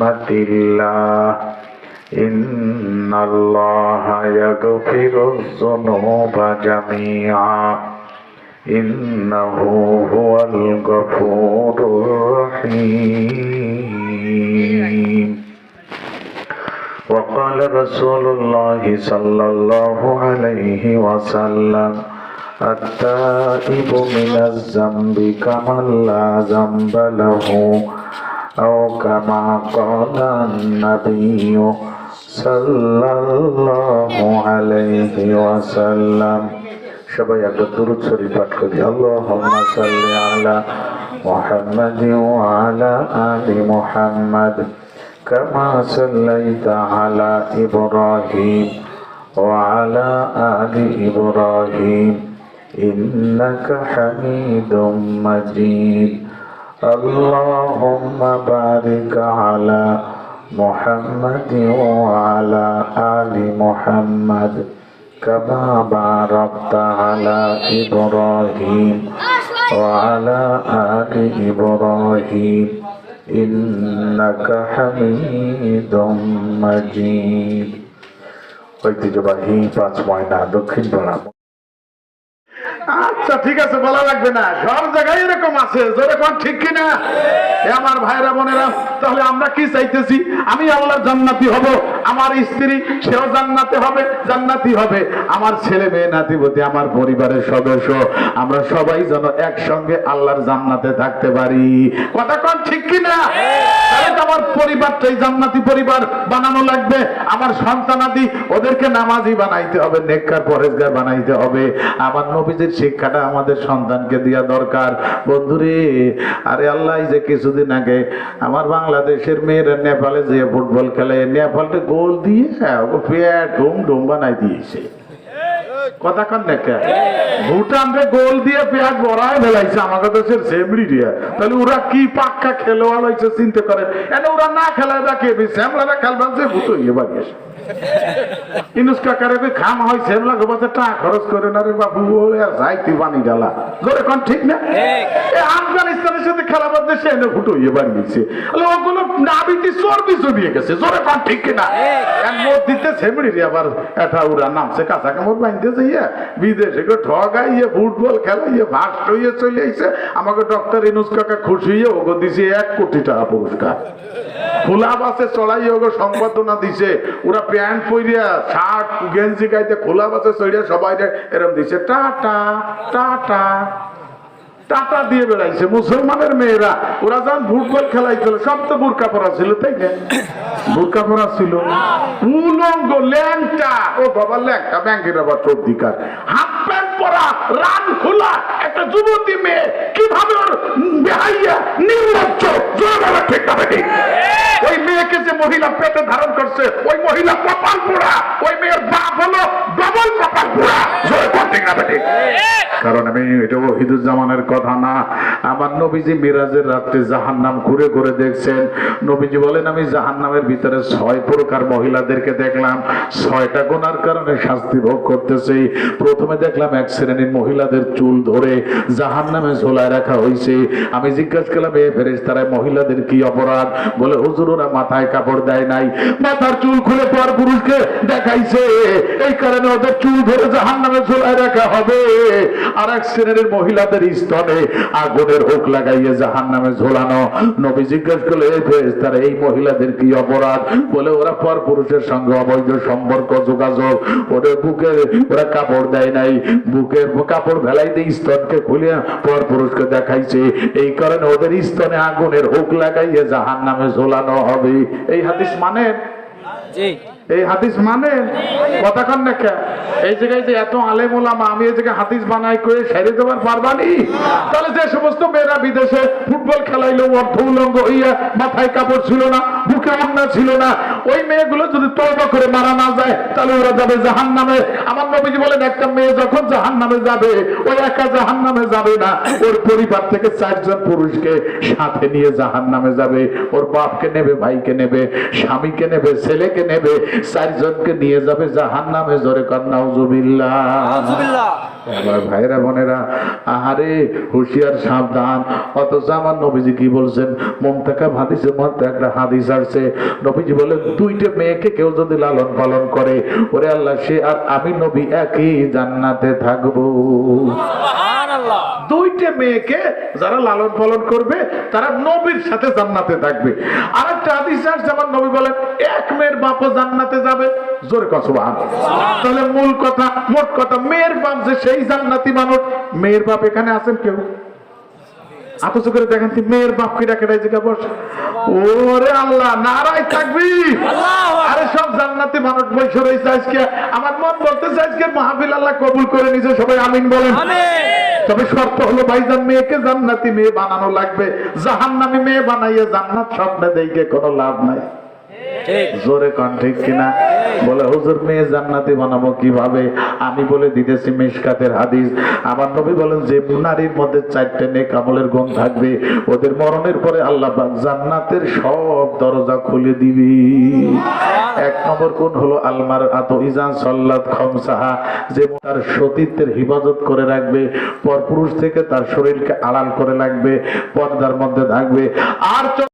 رحمة الله إن الله يغفر الذنوب جميعا إنه هو الغفور الرحيم وقال رسول الله صلى الله عليه وسلم التائب من الذنب كمن لا ذنب له أو كما قال النبي صلى الله عليه وسلم সবাই একবার দূরত শরীফ পাঠ করি আল্লাহুম্মা সাল্লি আলা মুহাম্মাদ ওয়া আলা আলি মুহাম্মাদ কামা সাল্লাইতা আলা ইব্রাহিম ওয়া আলা আলি ইব্রাহিম ইন্নাকা হামিদুম মাজিদ اللهم بارك على محمد وعلى آل محمد كما باركت على إبراهيم وعلى آل إبراهيم إنك حميد مجيد ঐতিহ্যবাহী পাঁচ ময়না দক্ষিণ পাড়া আচ্ছা ঠিক আছে, বলা লাগবে না। সব জায়গায় এরকম আছে যেরকম ঠিক কিনা? আমার ভাইরা বোনেরা, তাহলে আমরা কি চাইতেছি? আমি আল্লাহর জান্নাতি হব, আমার স্ত্রী, সেও জান্নাতে হবে, জান্নাতি হবে। আমার ছেলে মেয়ে, নাতিপতি, আমার পরিবারের সদস্য, আমরা সবাই যেন একসঙ্গে আল্লাহর জান্নাতে থাকতে পারি। কথা কন ঠিক কিনা? আমার পরিবারটাই জান্নাতি পরিবার বানানো লাগবে। আমার সন্তানাদি ওদেরকে নামাজি বানাইতে হবে, নেককার পরেজগার বানাইতে হবে। আমার নবীজির শিক্ষাটা আমাদের সন্তানকে দেওয়া দরকার। বন্ধুরে, আরে আল্লাহ যে কিছুদিন আগে আমার বাংলাদেশের মেয়েরা নেপালে যে ফুটবল খেলে, নেপালটা গোল দিয়ে ওকে পেট ডুম ডুম বানাই দিয়েছে। কথা কন ভুটান রে গোল দিয়ে পেঁয়াজ ফেলাইছে আমাদের দেশের তাহলে ওরা কি খেলোয়াড় হয়েছে, চিন্তা করে এনে ওরা না খেলায় দেখে শ্যামলা শ্যামলারা সে ভূত হয়ে বাড়ি আসে। ইনুস কাকারে কই খাম হয় গোবাতে টাকা খরচ করে না রে বাবু ডালা। জোরে কোন ঠিক না? এ আফগানিস্তানের সাথে খেলাবার দেশে এনে ইয়ে বাড়িয়েছে তাহলে ওগুলো নাবিতি চর্বি গেছে জোরে কোন ঠিক কিনা এর মধ্যে সেমড়ি রে আবার এটা নামছে কাঁচা কামড় যাইয়া বিদেশে গো ঠগাইয়ে ফুটবল খেলাইয়ে ফার্স্ট হইয়ে চলে আইছে। আমাকে ডক্টর ইনুস কাকা খুশি হইয়ে ওগো দিছে এক কোটি টাকা পুরস্কার। খোলা বাসে চড়াই ওগো সম্বর্ধনা দিছে। ওরা প্যান্ট পরিয়া শার্ট, গেঞ্জি গাইতে খোলা বাসে চড়িয়া সবাই এরম দিছে, টাটা টাটা। টাটা দিয়ে বেড়াইছে, মুসলমানের মেয়েরা। ওরা যখন ফুটবল খেলাইছিল, সব তো বুরকা পরা ছিল, তাই না? বুরকা পরা ছিল। উলঙ্গ ল্যাংটা। ও বাবা, ল্যাংটা, ব্যাংকের আবার অধিকার পরা রান খোলা একটা যুবতী মেয়ে কীভাবে ওর বেহাইয়া নির্লজ্জ জোর বাবা ঠিক না বেটি? ওই মেয়েকে যে মহিলা পেটে ধারণ করছে ওই মহিলা কপাল পোড়া ওই মেয়ের বাপ হলো ডবল কপাল পোড়া জোর করতে না কারণ আমি এটা ওহিদুজ্জামানের কথা না। আমার নবীজি মিরাজের রাত্রে জাহান নাম ঘুরে ঘুরে দেখছেন। নবীজি বলেন, আমি জাহান নামের ভিতরে ছয় প্রকার মহিলাদেরকে দেখলাম। ছয়টা গোনার কারণে শাস্তি ভোগ করতেছে। প্রথমে দেখলাম এক শ্রেণির মহিলাদের চুল ধরে জাহান নামে ঝোলায় রাখা হয়েছে আমি জিজ্ঞাসা করলাম, এ ফেরেস তারা মহিলাদের কি অপরাধ? বলে হুজুর ওরা মাথায় কাপড় দেয় নাই। মাথার চুল খুলে পর পুরুষকে দেখাইছে। এই কারণে ওদের চুল ধরে জাহান নামে ঝোলায় রাখা হবে। আর এক শ্রেণির মহিলাদের স্তনে আগুনের হোক লাগাইয়ে জাহান নামে ঝোলানো। নবী জিজ্ঞেস করলে এই ফেরেশতারা, এই মহিলাদের কি অপরাধ? বলে, ওরা পর পুরুষের সঙ্গে অবৈধ সম্পর্ক, যোগাযোগ। ওদের বুকে ওরা কাপড় দেয় নাই। বুকে কাপড় ভেলাই দিয়ে স্তনকে খুলিয়া পর পুরুষকে দেখাইছে। এই কারণে ওদের স্তনে আগুনের হোক লাগাইয়ে জাহান নামে ঝোলানো হবে। এই হাদিস মানে? জি। এই হাদিস মানে কথা না? এই জায়গায় যে এত আলেম ওলামা, আমি এই জায়গায় হাদিস বানাই করে সেরে দেবার পারবানি তাহলে যে সমস্ত মেয়েরা বিদেশে ফুটবল খেলাইলো অর্ধ উলঙ্গ হইয়া মাথায় কাপড় ছিল না, বুকে অন্যা ছিল না ওই মেয়েগুলো যদি তলবা করে মারা না যায়, তাহলে ওরা যাবে জাহান নামে আমার নবীজি বলেন, একটা মেয়ে যখন জাহান নামে যাবে ওই একা জাহান নামে যাবে না। ওর পরিবার থেকে চারজন পুরুষকে সাথে নিয়ে জাহান নামে যাবে। ওর বাপকে নেবে, ভাইকে নেবে, স্বামীকে নেবে, ছেলেকে নেবে, চারজনকে নিয়ে যাবে জাহান নামে জোরে কন্যা আলহামদুলিল্লাহ আমার ভাইরা বোনেরা, আহারে, হুঁশিয়ার, সাবধান। অথচ আমার নবীজি কি বলছেন? মমতাকা হাদিসে মধ্যে একটা হাদিস আসছে। নবীজি বলেন, দুইটা মেয়েকে কেউ যদি লালন পালন করে, ওরে আল্লাহ, সে আর আমি নবী একই জান্নাতে থাকব। দুইটা মেয়েকে যারা লালন পালন করবে তারা নবীর সাথে জান্নাতে থাকবে। আর একটা হাদিস আমার নবী বলেন এক মেয়ের বাপও জান্নাতে যাবে। জোরে কসবা তাহলে মূল কথা মোট কথা মেয়ের বাপ যে সেই জান্নাতি মানুষ মেয়ের বাপ এখানে আছেন কেউ? আপস করে দেখেন মেয়ের বাপ কিরা কেটাই জিগা বস। ওরে আল্লাহ নারাই থাকবি। আরে সব জান্নাতি মানুষ বসে রয়েছে আজকে। আমার মন বলতেছে আজকে মাহফিল আল্লাহ কবুল করে নিছে সবাই আমিন বলেন। তবে শর্ত হলো ভাইজান মেয়েকে জান্নাতি মেয়ে বানানো লাগবে। জাহান্নামী মেয়ে বানাইয়ে জান্নাত স্বপ্নে দেখে কোনো লাভ নাই। জোরে কন ঠিক কিনা? বলে হুজুর মেয়ে জান্নাতি বানাবো কীভাবে? আমি বলে দিতেছি মিশকাতের হাদিস। আমার নবী বলেন যে নারীর মধ্যে চারটে নেক আমলের গুণ থাকবে ওদের মরণের পরে আল্লাহ জান্নাতের সব দরজা খুলে দিবি। নম্বর কোন হলো? আলমার আত ইজান সল্লাদ খমসাহা, যে তার সতীত্বের হিফাজত করে রাখবে, পরপুরুষ থেকে তার শরীরকে আড়াল করে রাখবে, পর্দার মধ্যে থাকবে। আর